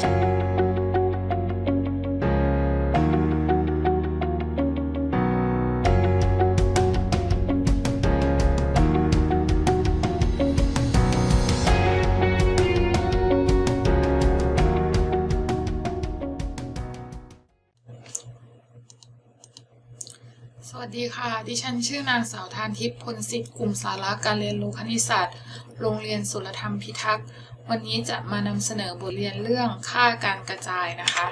ส สดีค่ะ ดิฉันชื่อนางสาวทานทิพย์พลสิทธิ์กลุ่มสาระการเรียนรู้คณิตศาสตร์ โรงเรียนสุรธรรมพิทักษ์ วันนี้จะมานำเสนอบทเรียนเรื่องค่าการกระจายนะคะ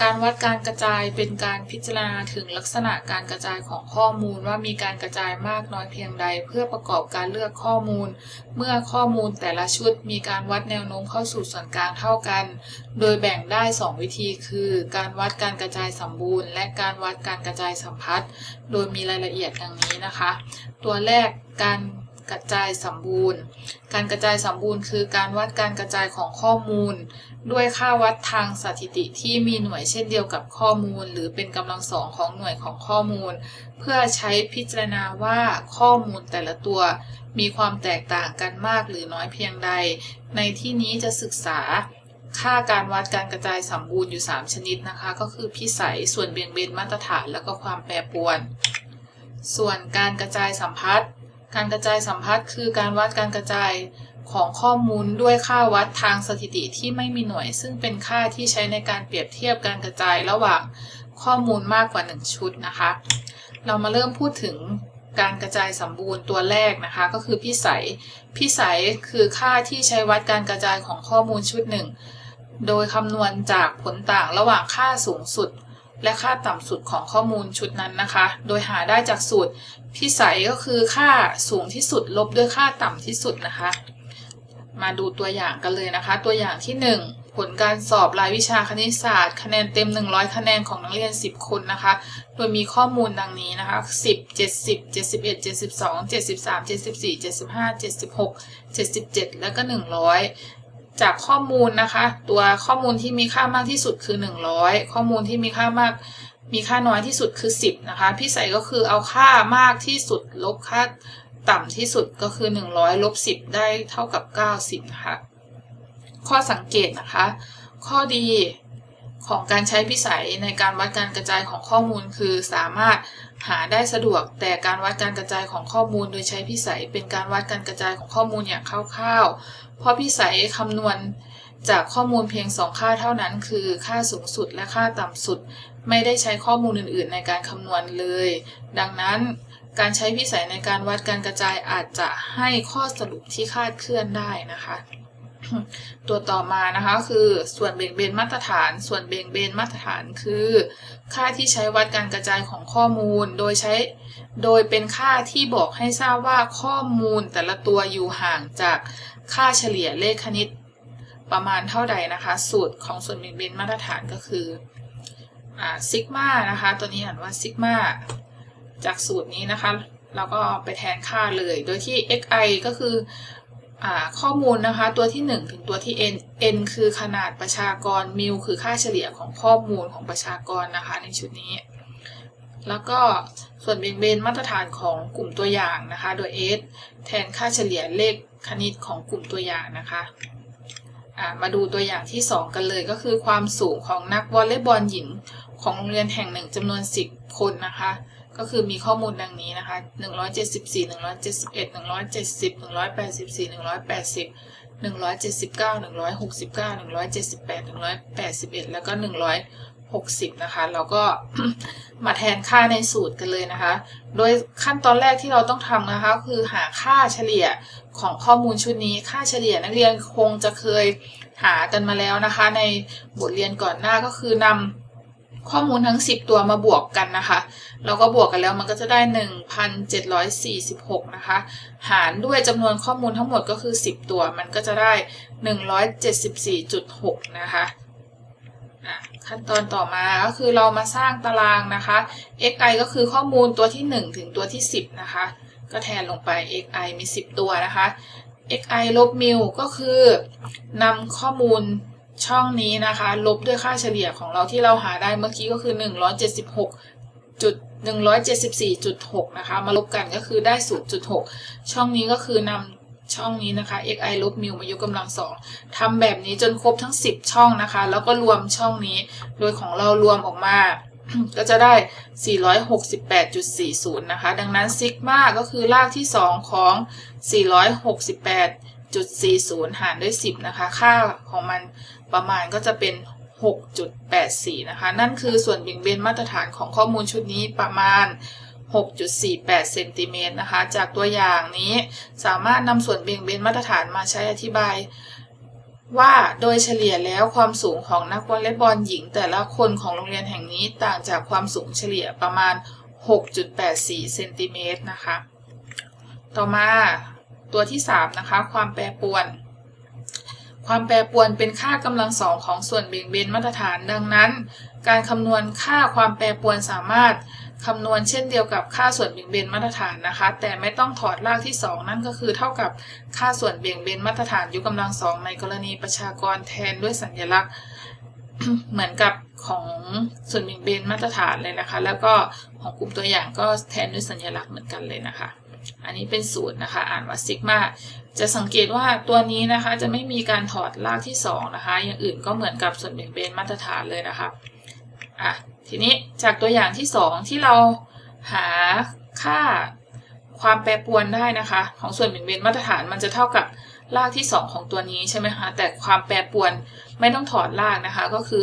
การวัดการกระจายเป็นการพิจารณาถึงลักษณะการกระจายของข้อมูลว่ามีการกระจายมากน้อยเพียงใด เพื่อประกอบการเลือกข้อมูล เมื่อข้อมูลแต่ละชุดมีการวัดแนวโน้มเข้าสู่ส่วนกลางเท่ากัน โดยแบ่งได้ 2 วิธีคือ การวัดการกระจายสมบูรณ์ และการวัดการกระจายสัมพัทธ์ โดยมีรายละเอียดดังนี้นะคะ ตัวแรกการ กระจายสมบูรณ์ การกระจายสมบูรณ์ คือการวัดการกระจายของข้อมูล ด้วยค่าวัดทางสถิติที่มีหน่วยเช่นเดียวกับข้อมูล หรือเป็นกำลังสองของหน่วยของข้อมูล เพื่อใช้พิจารณาว่าข้อมูลแต่ละตัว มีความแตกต่างกันมากหรือน้อยเพียงใด ในที่นี้จะศึกษาค่าการวัดการกระจายสมบูรณ์อยู่ 3 ชนิดนะคะ ก็คือพิสัยส่วนเบี่ยงเบนมาตรฐาน แล้วก็ความแปรปรวน ส่วนการกระจายสัมพัทธ์ การกระจายสัมพัทธ์คือการวัดการกระจายของข้อมูลด้วยค่าวัดทางสถิติที่ไม่มีหน่วย ซึ่งเป็นค่าที่ใช้ในการเปรียบเทียบการกระจายระหว่างข้อมูลมากกว่า 1 ชุดนะคะ เรามาเริ่มพูดถึงการกระจายสมบูรณ์ตัวแรกนะคะ ก็คือพิสัย พิสัยคือค่าที่ใช้วัดการกระจายของข้อมูลชุดหนึ่งโดยคำนวณจากผลต่างระหว่างค่าสูงสุด และค่าต่ำสุดของข้อมูลชุดนั้นนะคะ โดยหาได้จากสูตรพิสัยก็คือค่าสูงที่สุดลบด้วยค่าต่ำที่สุดนะคะ มาดูตัวอย่างกันเลยนะคะ ตัวอย่างที่ 1 ผลการสอบรายวิชาคณิตศาสตร์ คะแนนเต็ม 100 คะแนนของนักเรียน 10 คนนะคะ โดยมีข้อมูลดังนี้นะคะ 10 70 71 72 73 74 75 76 77 แล้วก็ 100 จากข้อมูลนะคะ ตัวข้อมูลที่มีค่ามากที่สุดคือ 100 ข้อมูลที่มีค่ามากมีค่าน้อยที่สุดคือ 10 นะคะพิสัยก็คือเอาค่ามากที่สุดลบค่าต่ำที่สุดก็คือ 100ลบ10 ได้เท่ากับ 90 นะคะ ข้อสังเกตนะคะ ข้อดีของการใช้พิสัยในการวัดการกระจายของข้อมูลคือสามารถหาได้สะดวก แต่การวัดการกระจายของข้อมูลโดยใช้พิสัยเป็นการวัดการกระจายของข้อมูลอย่างคร่าว เพราะพิสัยคำนวณจากข้อมูลเพียง 2 ค่าเท่านั้น คือค่าสูงสุดและค่าต่ำสุด ไม่ได้ใช้ข้อมูลอื่น ๆ ในการคำนวณเลย ดังนั้นการใช้พิสัยในการวัดการกระจายอาจจะให้ข้อสรุปที่คาดเคลื่อนได้นะคะ ตัวต่อมานะคะคือส่วนเบี่ยงเบนมาตรฐาน ส่วนเบี่ยงเบนมาตรฐานคือ ค่าที่ใช้วัดการกระจายของข้อมูล โดยใช้ โดยเป็นค่าที่บอกให้ทราบว่าข้อมูลแต่ละตัวอยู่ห่างจาก ค่าเฉลี่ยเลขคณิตประมาณเท่าใดนะคะ สูตรของส่วนเบี่ยงเบนมาตรฐานก็คือซิกมานะคะ ตัวนี้อ่านว่าซิกมาจากสูตรนี้นะคะ เราก็ไปแทนค่าเลย โดยที่ xi ก็คืออข้อมูลนะคะ ตัวที่ 1 ถึงตัวที่ n n คือขนาดประชากรมิลคือค่าเฉลี่ยของข้อมูลของประชากรนะคะในชุดนี้ แล้วก็ส่วนเบี่ยงเบนมาตรฐานของกลุ่มตัวอย่างนะคะ โดย s แทนค่าเฉลี่ยเลขคณิตของกลุ่มตัวอย่างนะคะมาดูตัวอย่างที่ 2 กันเลยก็คือความสูงของนักวอลเลย์บอลหญิงของโรงเรียนแห่งหนึ่งจำนวน 10 คนนะคะ ก็คือมีข้อมูลดังนี้นะคะ 174 171 170 184 180 179 169 178 181 แล้วก็ 60 นะคะ เราก็มาแทนค่าในสูตรกันเลยนะคะ โดยขั้นตอนแรกที่เราต้องทำนะคะ คือหาค่าเฉลี่ยของข้อมูลชุดนี้ ค่าเฉลี่ยนักเรียนคงจะเคยหากันมาแล้วนะคะ ในบทเรียนก่อนหน้าก็คือนำข้อมูลทั้ง 10 ตัวมาบวกกันนะคะ เราก็บวกกันแล้วมันก็จะได้ 1,746 นะคะ หารด้วยจำนวนข้อมูลทั้งหมดก็คือ 10 ตัว มันก็จะได้ 174.6 นะคะอะ ขั้นตอนต่อมาก็คือเรามาสร้างตารางนะคะ xi ก็คือข้อมูลตัวที่ 1 ถึงตัวที่ 10 นะคะ ก็แทนลงไป xi มี 10 ตัวนะคะ xi ลบมิลก็คือนำข้อมูลช่องนี้นะคะ ลบด้วยค่าเฉลี่ยของเราที่เราหาได้เมื่อกี้ก็คือ 176จุด174.6 นะคะ มาลบกันก็คือได้ 0.6 ช่องนี้ก็คือนำ ช่องนี้นะคะ xi ลบมิวมายกกำลังสองทำแบบนี้จนครบทั้ง 10 ช่องนะคะ แล้วก็รวมช่องนี้ โดยของเรารวมออกมาก็จะได้ 468.40 นะคะ ดังนั้นซิกมาก็คือรากที่ 2 ของ 468.40 หารด้วย 10 นะคะ ค่าของมันประมาณก็จะเป็น 6.84 นะคะ นั่นคือส่วนเบี่ยงเบนมาตรฐานของข้อมูลชุดนี้ประมาณ 6.48 เซนติเมตรนะคะ จากตัวอย่างนี้สามารถนำส่วนเบี่ยงเบนมาตรฐานมาใช้อธิบาย ว่าโดยเฉลี่ยแล้วความสูงของนักวอลเลย์บอลหญิง แต่ละคนของโรงเรียนแห่งนี้ต่างจากความสูงเฉลี่ยประมาณ 6.84 เซนติเมตรนะคะ ต่อมาตัวที่ 3 นะคะ ความแปรปรวน ความแปรปรวนเป็นค่ากำลังสองของส่วนเบี่ยงเบนมาตรฐาน ดังนั้น การคำนวณค่าความแปรปรวนสามารถคำนวณเช่นเดียวกับค่าส่วนเบี่ยงเบนมาตรฐานนะคะ แต่ไม่ต้องถอดรากที่ 2 นั่นก็คือเท่ากับค่าส่วนเบี่ยงเบนมาตรฐานยกกำลังสองในกรณีประชากรแทนด้วยสัญลักษณ์เหมือนกับของส่วนเบี่ยงเบนมาตรฐานเลยนะคะ แล้วก็ของกลุ่มตัวอย่างก็แทนด้วยสัญลักษณ์เหมือนกันเลยนะคะ อันนี้เป็นสูตรนะคะ อ่านว่าซิกมาจะสังเกตว่าตัวนี้นะคะจะไม่มีการถอดรากที่ 2 นะคะ อย่างอื่นก็เหมือนกับส่วนเบี่ยงเบนมาตรฐานเลยนะคะอะทีนี้จากตัวอย่างที่ 2 ที่เราหาค่าความแปรปรวนได้นะคะ ของส่วนเบี่ยงเบนมาตรฐานมันจะเท่ากับรากที่ 2 ของตัวนี้ใช่ไหมคะ แต่ความแปรปรวนไม่ต้องถอดรากนะคะ ก็คือ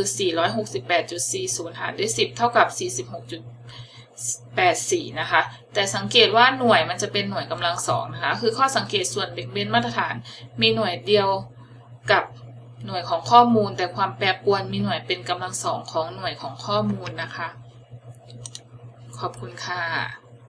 468.40 หารด้วย 10 เท่ากับ 84 นะคะ แต่สังเกตว่าหน่วยมันจะเป็นหน่วยกำลังสองนะคะ คือข้อสังเกตส่วนเบี่งเบนมาตรฐาน มีหน่วยเดียวกับหน่วยของข้อมูล แต่ความแปรปรวนมีหน่วยเป็นกำลังสองของหน่วยของข้อมูลนะคะ ขอบคุณค่ะ